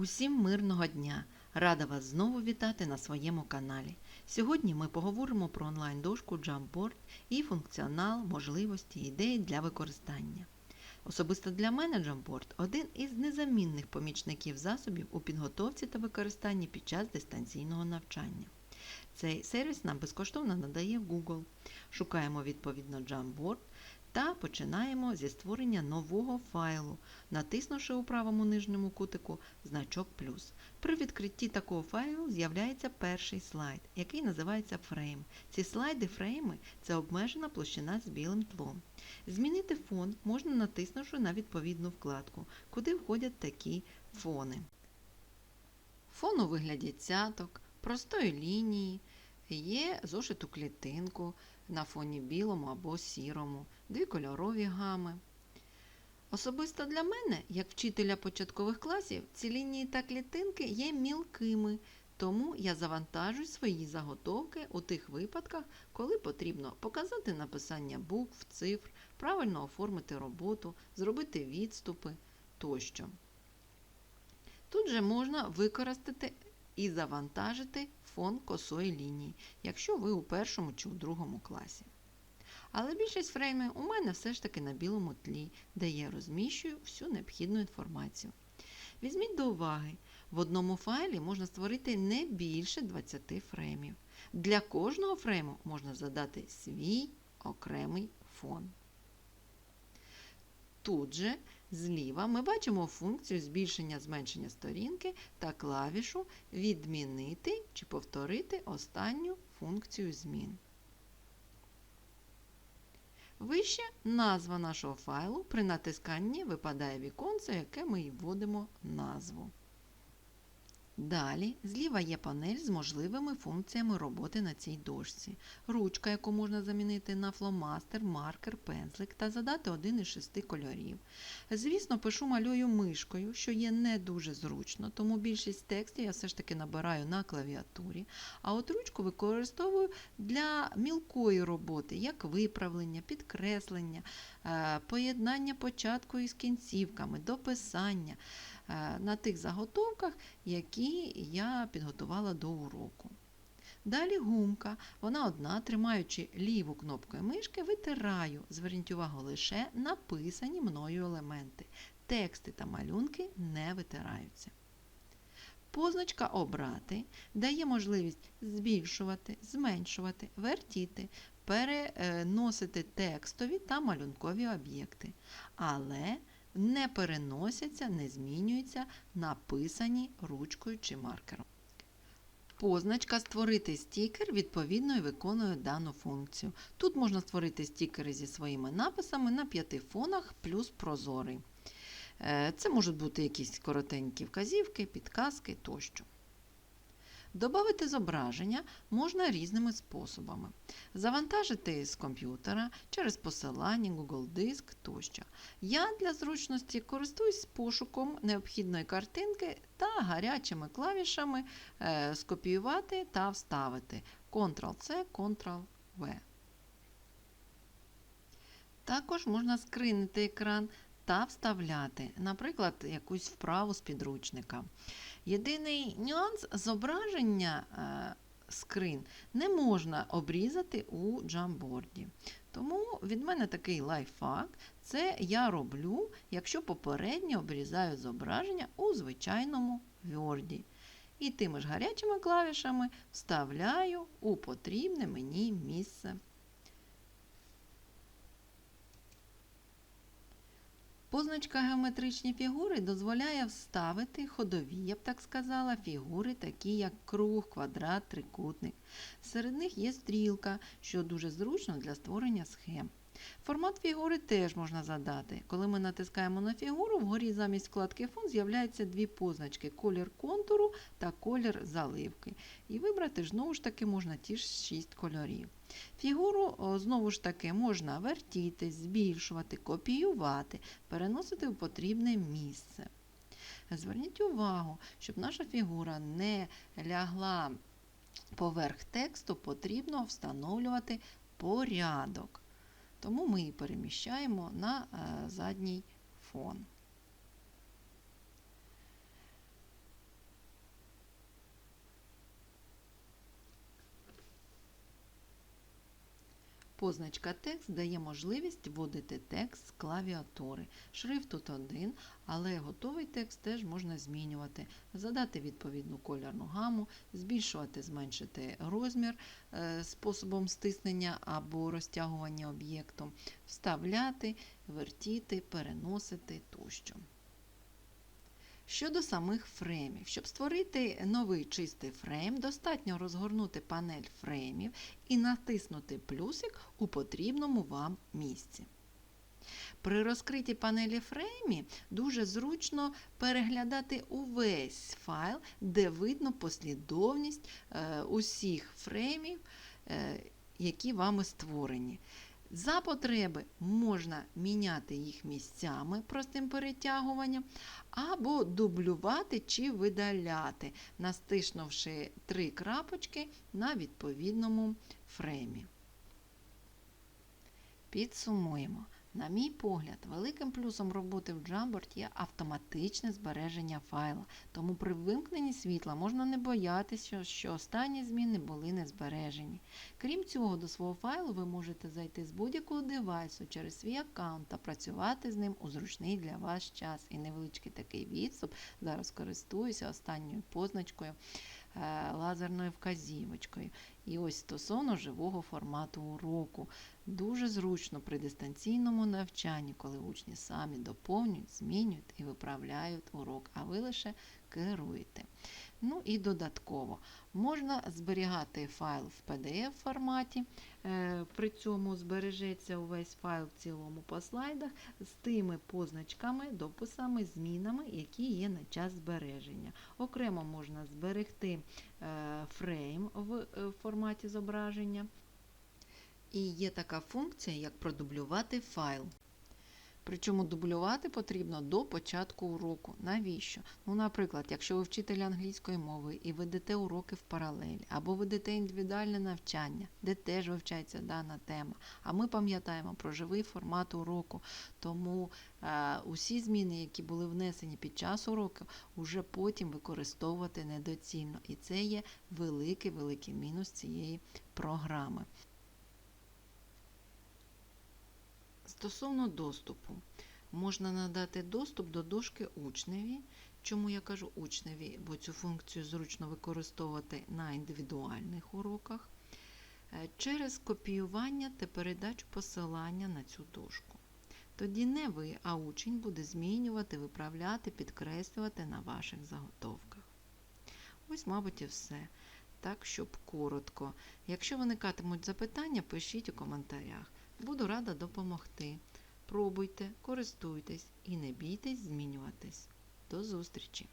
Усім мирного дня! Рада вас знову вітати на своєму каналі. Сьогодні ми поговоримо про онлайн-дошку Jamboard і функціонал, можливості, ідеї для використання. Особисто для мене Jamboard – один із незамінних помічників засобів у підготовці та використанні під час дистанційного навчання. Цей сервіс нам безкоштовно надає Google. Шукаємо відповідно Jamboard та починаємо зі створення нового файлу, натиснувши у правому нижньому кутику значок плюс. При відкритті такого файлу з'являється перший слайд, який називається фрейм. Ці слайди фрейми це обмежена площина з білим тлом. Змінити фон можна натиснувши на відповідну вкладку, куди входять такі фони. Фон у вигляді цяток, простої лінії, є зошиту клітинку на фоні білому або сірому, дві кольорові гами. Особисто для мене, як вчителя початкових класів, ці лінії та клітинки є мілкими, тому я завантажую свої заготовки у тих випадках, коли потрібно показати написання букв, цифр, правильно оформити роботу, зробити відступи тощо. Тут же можна використати і завантажити фон косої лінії, якщо ви у першому чи у другому класі. Але більшість фреймів у мене все ж таки на білому тлі, де я розміщую всю необхідну інформацію. Візьміть до уваги, в одному файлі можна створити не більше 20 фреймів. Для кожного фрейму можна задати свій окремий фон. Тут же зліва ми бачимо функцію збільшення-зменшення сторінки та клавішу Відмінити чи повторити останню функцію змін. Вище назва нашого файлу. При натисканні випадає віконце, яке ми й вводимо назву. Далі зліва є панель з можливими функціями роботи на цій дошці. Ручка, яку можна замінити на фломастер, маркер, пензлик та задати один із шести кольорів. Звісно, пишу малюю мишкою, що є не дуже зручно, тому більшість текстів я все ж таки набираю на клавіатурі, а от ручку використовую для мілкої роботи, як виправлення, підкреслення, е, поєднання початку із кінцівками, дописання на тих заготовках, які я підготувала до уроку. Далі гумка. Вона одна, тримаючи ліву кнопкою мишки, витираю. Зверніть увагу лише написані мною елементи. Тексти та малюнки не витираються. Позначка Обрати дає можливість збільшувати, зменшувати, вертіти, переносити текстові та малюнкові об'єкти. Але не переносяться, не змінюються написані ручкою чи маркером. Позначка Створити стікер відповідно і виконує дану функцію. Тут можна створити стікери зі своїми написами на п'яти фонах плюс прозорий. Е, Це можуть бути якісь коротенькі вказівки, підказки тощо. Добавити зображення можна різними способами. Завантажити з комп'ютера через посилання, Google Диск тощо. Я для зручності користуюсь пошуком необхідної картинки та гарячими клавішами е, скопіювати та вставити Ctrl-C, Ctrl-V. Також можна скринити екран та вставляти, наприклад, якусь вправу з підручника. Єдиний нюанс зображення е, скрин не можна обрізати у джамборді. Тому від мене такий лайфхак – це я роблю, якщо попередньо обрізаю зображення у звичайному Word. І тими ж гарячими клавішами вставляю у потрібне мені місце. Позначка геометричні фігури дозволяє вставити ходові, я б так сказала, фігури, такі як круг, квадрат, трикутник. Серед них є стрілка, що дуже зручно для створення схем. Формат фігури теж можна задати. Коли ми натискаємо на фігуру, вгорі замість вкладки фон з'являються дві позначки колір контуру та колір заливки. І вибрати знову ж таки можна ті ж 6 кольорів. Фігуру знову ж таки можна вертіти, збільшувати, копіювати, переносити в потрібне місце. Зверніть увагу, щоб наша фігура не лягла поверх тексту, потрібно встановлювати порядок. Тому ми її переміщаємо на е, задній фон. Позначка текст дає можливість вводити текст з клавіатури. Шрифт тут один, але готовий текст теж можна змінювати, задати відповідну кольорну гаму, збільшувати, зменшити розмір е, способом стиснення або розтягування об'єкту, вставляти, вертіти, переносити тощо. Щодо самих фреймів, щоб створити новий чистий фрейм, достатньо розгорнути панель фреймів і натиснути плюсик у потрібному вам місці. При розкритій панелі фреймі дуже зручно переглядати увесь файл, де видно послідовність е, усіх фреймів, е, які вами створені. За потреби можна міняти їх місцями простим перетягуванням, або дублювати чи видаляти, настиснувши три крапочки на відповідному фреймі. Підсумуємо. На мій погляд, великим плюсом роботи в Jamboard є автоматичне збереження файла, тому при вимкненні світла можна не боятися, що останні зміни були не збережені. Крім цього, до свого файлу ви можете зайти з будь-якого девайсу через свій аккаунт та працювати з ним у зручний для вас час. І невеличкий такий відступ. Зараз користуюся останньою позначкою лазерною вказівочкою. І ось стосовно живого формату уроку. Дуже зручно при дистанційному навчанні, коли учні самі доповнюють, змінюють і виправляють урок, а ви лише керуєте. Ну і додатково можна зберігати файл в PDF форматі, е, при цьому збережеться увесь файл в цілому по слайдах з тими позначками, дописами, змінами, які є на час збереження. Окремо можна зберегти е, фрейм в е, форматі зображення. І є така функція, як продублювати файл. Причому дублювати потрібно до початку уроку. Навіщо? Ну, наприклад, якщо ви вчитель англійської мови і ведете уроки в паралель, або ведете індивідуальне навчання, де теж вивчається дана тема. А ми пам'ятаємо про живий формат уроку. Тому е, усі зміни, які були внесені під час уроку, вже потім використовувати недоцільно. І це є великий великий мінус цієї програми. Стосовно доступу, можна надати доступ до дошки учневі. Чому я кажу учневі, бо цю функцію зручно використовувати на індивідуальних уроках, е, через копіювання та передачу посилання на цю дошку. Тоді не ви, а учень буде змінювати, виправляти, підкреслювати на ваших заготовках. Ось, мабуть, і все. Так, щоб коротко. Якщо виникатимуть запитання, пишіть у коментарях. Буду рада допомогти. Пробуйте, користуйтесь і не бійтесь змінюватись. До зустрічі!